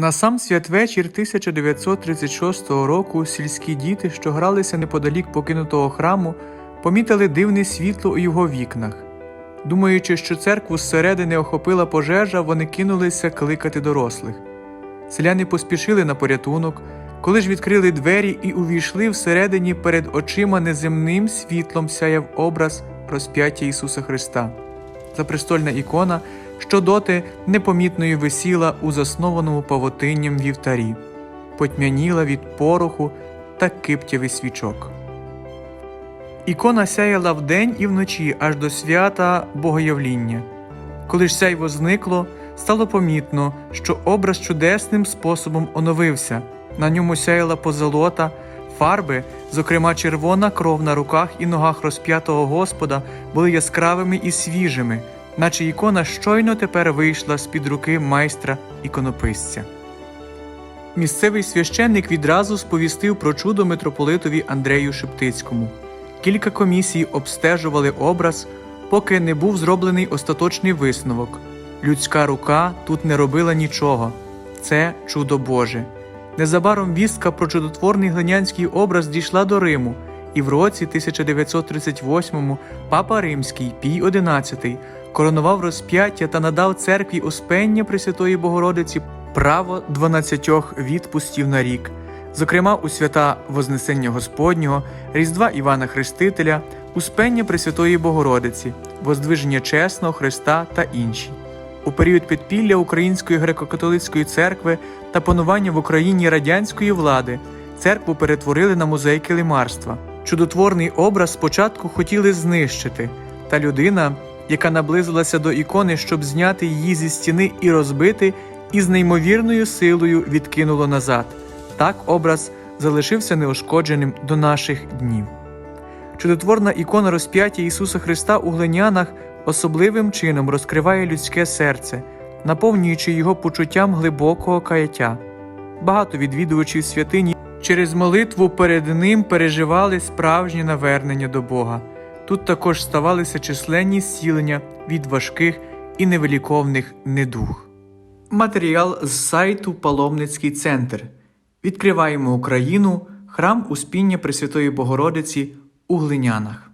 На сам святвечір 1936 року сільські діти, що гралися неподалік покинутого храму, помітили дивне світло у його вікнах. Думаючи, що церкву зсередини охопила пожежа, вони кинулися кликати дорослих. Селяни поспішили на порятунок, коли ж відкрили двері і увійшли всередині перед очима неземним світлом сяяв образ розп'яття Ісуса Христа. Запрестольна ікона, що доти непомітною висіла у заснованому павутинням вівтарі, потьмяніла від пороху та киптєвий свічок. Ікона сяяла вдень і вночі аж до свята Богоявління. Коли ж сяйво зникло, стало помітно, що образ чудесним способом оновився. На ньому сяяла позолота, фарби, зокрема червона кров на руках і ногах розп'ятого Господа, були яскравими і свіжими, наче ікона щойно тепер вийшла з-під руки майстра іконописця. Місцевий священник відразу сповістив про чудо митрополитові Андрею Шептицькому. Кілька комісій обстежували образ, поки не був зроблений остаточний висновок. Людська рука тут не робила нічого. Це чудо Боже. Незабаром вістка про чудотворний глинянський образ дійшла до Риму, і в році 1938-му папа Римський Пій XI коронував розп'яття та надав церкві Успення Пресвятої Богородиці право 12 відпустів на рік, зокрема у свята Вознесення Господнього, Різдва Івана Хрестителя, Успення Пресвятої Богородиці, Воздвиження Чесного Христа та інші. У період підпілля Української греко-католицької церкви та панування в Україні радянської влади церкву перетворили на музей килимарства. Чудотворний образ спочатку хотіли знищити, та людина, яка наблизилася до ікони, щоб зняти її зі стіни і розбити, із неймовірною силою відкинуло назад. Так образ залишився неушкодженим до наших днів. Чудотворна ікона розп'яття Ісуса Христа у глинянах особливим чином розкриває людське серце, наповнюючи його почуттям глибокого каяття. Багато відвідувачів святині через молитву перед ним переживали справжнє навернення до Бога. Тут також ставалися численні зцілення від важких і невиліковних недуг. Матеріал з сайту Паломницький центр. Відкриваємо Україну, храм Успіння Пресвятої Богородиці у Глинянах.